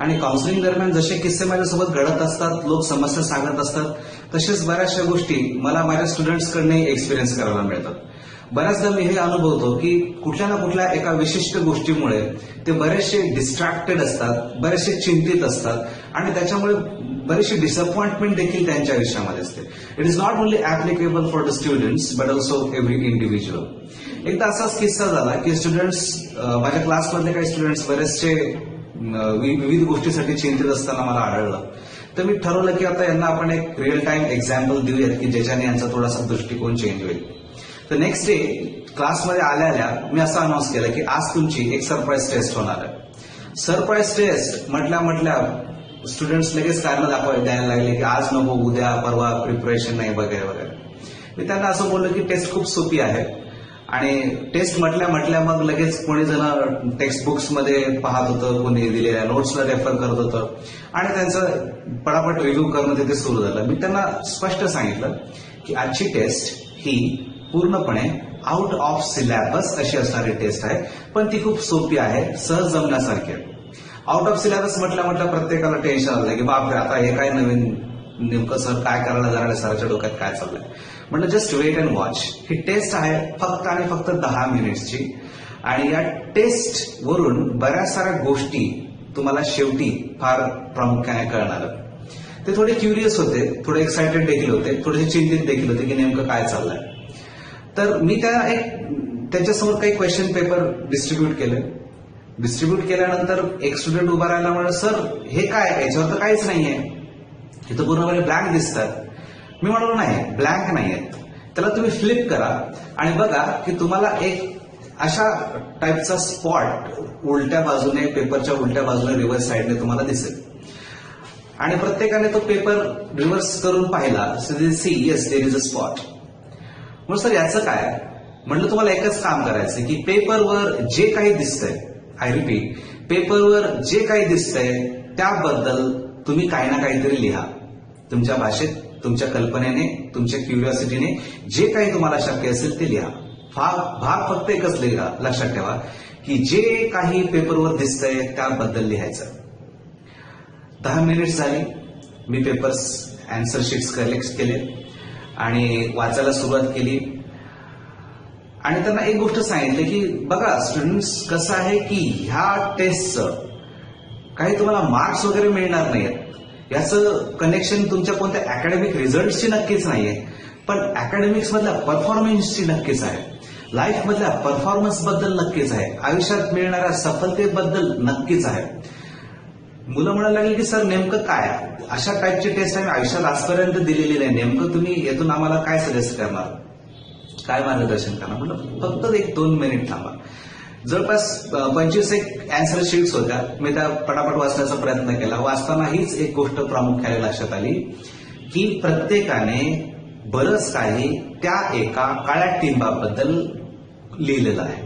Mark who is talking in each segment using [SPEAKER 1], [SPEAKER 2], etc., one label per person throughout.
[SPEAKER 1] आणि काउन्सिलिंग दरम्यान जसे किस्से माझ्यासोबत घडत असतात लोक समस्या सांगत असतात तसेच बऱ्याचशा गोष्टी मला माझ्या स्टुडंट्सकडनं एक्सपिरियन्स करायला मिळतात. बऱ्याचदा मी हे अनुभवतो की कुठल्या ना कुठल्या एका विशिष्ट गोष्टीमुळे ते बरेचसे डिस्ट्रॅक्टेड असतात बरेचसे चिंतित असतात आणि त्याच्यामुळे बरीचशी डिसअपॉइंटमेंट देखील त्यांच्या आयुष्यामध्ये असते. It is not only applicable for the students but also every individual एकदा असाच किस्सा झाला की स्टुडंट्स माझ्या क्लासमधले काही स्टुडंट्स बरेचसे विविध गोष्टीसाठी चिंतित असताना मला आढळलं. तर मी ठरवलं की आता यांना आपण एक रिअल टाइम एक्झाम्पल देऊयात की ज्याच्याने यांचा थोडासा दृष्टिकोन चेंज होईल. तर नेक्स्ट डे क्लासमध्ये आल्या आल्या मी असं अनाऊन्स केलं की आज तुमची एक सरप्राईज टेस्ट होणार आहे. सरप्राईज टेस्ट म्हटल्या म्हटल्या स्टुडंट्स लगेच कारण दाखवायला द्यायला लागले की आज नको उद्या परवा प्रिपरेशन नाही वगैरे वगैरे. मी त्यांना असं बोललो की टेस्ट खूप सोपी आहे. आणि टेस्ट म्हटल्या म्हटल्या मग लगेच कोणी जण टेक्स्ट बुक्समध्ये पाहत होतं कोणी दिलेल्या नोट्सला रेफर करत होतं. आणि त्यांचं पटापट रिव्ह्यू करणं तिथे सुरू झालं. मी त्यांना स्पष्ट सांगितलं की आजची टेस्ट ही पूर्णपणे आउट ऑफ सिलॅबस अशी असणारी टेस्ट आहे. पण ती खूप सोपी आहे सहज जमण्यासारखी आहे. आउट ऑफ सिलेबस म्हटलं म्हटलं प्रत्येकाला टेन्शन आलं की बापरे आता हे काय नवीन नेमकं सर काय करायला जाणार सरच्या सराच्या डोक्यात काय चाललंय? म्हटलं जस्ट वेट अँड वॉच ही टेस्ट आहे फक्त आणि फक्त दहा मिनिट्सची आणि या टेस्ट वरून बऱ्याच साऱ्या गोष्टी तुम्हाला शेवटी फार प्रामुख्याने कळणार. ते थोडे क्युरियस होते थोडे एक्सायटेड देखील होते थोडेसे चिंतित देखील होते की नेमकं काय चाललंय. तर मी त्या एक त्याच्यासमोर काही क्वेश्चन पेपर डिस्ट्रीब्यूट केले. डिस्ट्रीब्यूट केल्यानंतर एक स्टुडंट उभा राहिला म्हणलं सर हे काय याच्यावर तर काहीच नाहीये. इथं पूर्णपणे ब्लँक दिसतात. मी म्हणालो नाही ब्लँक नाही आहेत त्याला तुम्ही फ्लिप करा आणि बघा की तुम्हाला एक अशा टाईपचा स्पॉट उलट्या बाजूने पेपरच्या उलट्या बाजूने रिव्हर्स साईडने तुम्हाला दिसेल. आणि प्रत्येकाने तो पेपर रिव्हर्स करून पाहिला see yes there is a spot मग सर याचं काय? म्हटलं तुम्हाला एकच काम करायचं की पेपरवर जे काही दिसतंय आय रिपीट पेपरवर जे काही दिसतंय त्याबद्दल तुम्ही काही ना काहीतरी लिहा. तुमच्या भाषेत तुमच्या कल्पनेने तुमच्या क्युरिओसिटीने जे काही तुम्हाला शक्य असेल ते लिहा. भाग भाग फक्त एकच लिहा लक्षात ठेवा की जे काही पेपरवर दिसतंय त्याबद्दल लिहायचं. दहा मिनिट्स झाली मी पेपर्स अँसर शीट्स कलेक्ट केले आणि वाचायला सुरुवात केली. आणि त्यांना एक गोष्ट सांगितली की बघा स्टुडंट्स कसं आहे की ह्या टेस्टचं काही तुम्हाला मार्क्स वगैरे मिळणार नाहीत याचं कनेक्शन तुमच्या कोणत्या अकॅडमिक रिझल्टशी नक्कीच नाहीये. पण अकॅडमिक्स मधल्या परफॉर्मन्सची नक्कीच आहे. लाईफ मधल्या परफॉर्मन्सबद्दल नक्कीच आहे. आयुष्यात मिळणाऱ्या सफलतेबद्दल नक्कीच आहे. मुलं म्हणायला लागली की सर नेमकं काय अशा टाईपची टेस्ट आम्ही आयुष्यात आजपर्यंत दिलेली नाही. नेमकं तुम्ही यातून आम्हाला काय सजेस्ट करणार? काय मार्गदर्शन करणार? म्हटलं फक्त एक दोन मिनिट थांबा. जवळपास पंचवीस एक अँसर शीट्स होत्या. मी त्या पटापट वाचण्याचा प्रयत्न केला. वाचताना हीच एक गोष्ट प्रामुख्याने लक्षात आली की प्रत्येकाने बरंच काही त्या एका काळ्या टिंबाबद्दल लिहिलेलं आहे.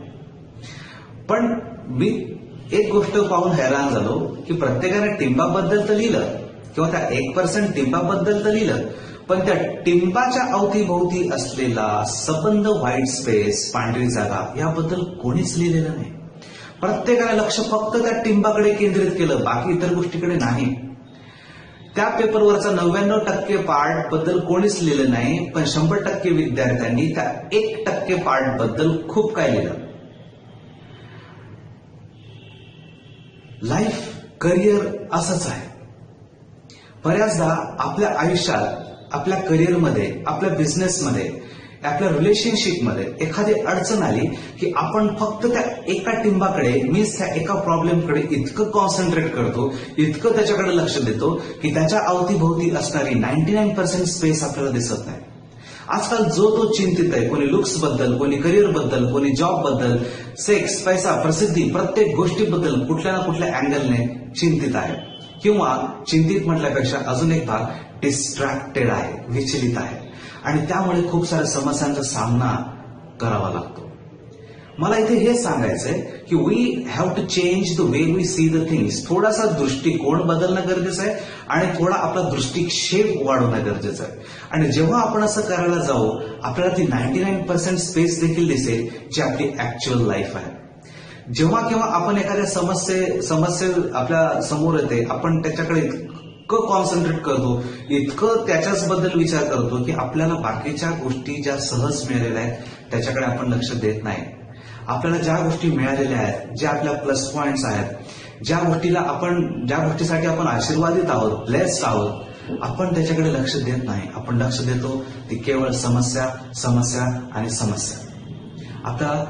[SPEAKER 1] पण मी एक गोष्ट पाहून हैराण झालो की प्रत्येकाने टिंबाबद्दल तर लिहिलं किंवा त्या एक पर्सेंट टिंबाबद्दल तर लिहिलं पण त्या टिंबाच्या अवतीभोवती असलेला सबंध व्हाईट स्पेस पांढरी जागा याबद्दल कोणीच लिहिलेलं नाही. प्रत्येकाने लक्ष फक्त त्या टिंबाकडे केंद्रित केलं बाकी इतर गोष्टीकडे नाही. त्या पेपरवरचा नव्याण्णव टक्के पार्टबद्दल कोणीच लिहिलं नाही पण शंभर टक्के विद्यार्थ्यांनी त्या एक टक्के पार्टबद्दल खूप काय लिहिलं. लाईफ करिअर असंच आहे. बऱ्याचदा आपल्या आयुष्यात आपल्या करिअरमध्ये आपल्या बिझनेसमध्ये आपल्या रिलेशनशिपमध्ये एखादी अडचण आली की आपण फक्त त्या एका टिंबाकडे मीच त्या एका प्रॉब्लेमकडे इतकं कॉन्सन्ट्रेट करतो इतकं त्याच्याकडे लक्ष देतो की त्याच्या अवतीभोवती असणारी नाईन्टी नाईन पर्सेंट स्पेस आपल्याला दिसत नाही. आजकाल जो तो चिंतित आहे कोणी लुक्सबद्दल कोणी करिअरबद्दल कोणी जॉबबद्दल सेक्स पैसा प्रसिद्धी प्रत्येक गोष्टीबद्दल कुठल्या ना कुठल्या अँगलने चिंतित आहे. किंवा चिंतित म्हटल्यापेक्षा अजून एक भाग डिस्ट्रॅक्टेड आहे विचलित आहे. आणि त्यामुळे खूप साऱ्या समस्यांचा सामना करावा लागतो. मला इथे हे सांगायचंय की we have to change the way we see the things थोडासा दृष्टिकोन बदलणं गरजेचं आहे आणि थोडा आपला दृष्टिक्षेप वाढवणं गरजेचं आहे. आणि जेव्हा आपण असं करायला जाऊ आपल्याला ती नाईन्टी नाईन पर्सेंट स्पेस देखील दिसेल जी आपली ऍक्च्युअल लाईफ आहे. जेव्हा केव्हा आपण एखाद्या समस्ये समस्ये आपल्यासमोर येते आपण त्याच्याकडे इतकं कॉन्सन्ट्रेट करतो इतकं त्याच्याच बद्दल विचार करतो की आपल्याला बाकीच्या गोष्टी ज्या सहज मिळालेल्या आहेत त्याच्याकडे आपण लक्ष देत नाही. आपल्याला ज्या गोष्टी मिळालेल्या आहेत ज्या आपल्या प्लस पॉइंट्स आहेत ज्या गोष्टीला आपण ज्या गोष्टीसाठी आपण आशीर्वादित आहोत ब्लेस्ड आहोत आपण त्याच्याकडे लक्ष देत नाही. आपण लक्ष देतो ती केवळ समस्या समस्या आणि समस्या. आता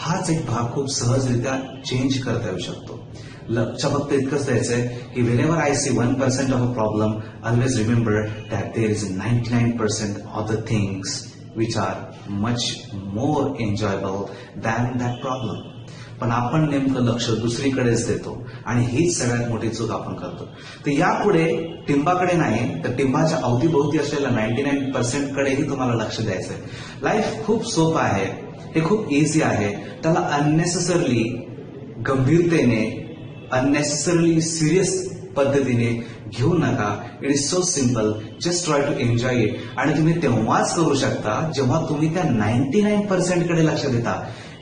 [SPEAKER 1] हाच एक भाग खूप सहजरित्या चेंज करता येऊ शकतो. लक्ष फक्त इतकंच द्यायचंय की whenever I see one percent of a problem always remember that there is ninety nine percent of the things which are much more enjoyable than that problem पण आपण नेमकं लक्ष दुसरीकडेच देतो आणि हीच सगळ्यात मोठी चूक आपण करतो. तर यापुढे टिंबाकडे नाही तर टिंबाच्या अवतीभोवती असलेल्या नाईन्टी नाईन पर्सेंटकडेही तुम्हाला लक्ष द्यायचंय. लाईफ खूप सोपं आहे. हे खूप इझी आहे. त्याला अननेसेसरली गंभीरतेने अननेसेसरली सिरियस पद्धतीने घेऊ नका. It is so simple just try to enjoy it आणि तुम्ही तेव्हाच करू शकता जेव्हा तुम्ही त्या नाईन्टी नाईन पर्सेंटकडे लक्ष देता.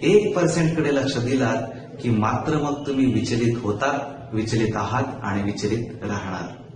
[SPEAKER 1] एक पर्सेंटकडे लक्ष दिलात की मात्र मग तुम्ही विचलित होता विचलित आहात आणि विचलित राहणार.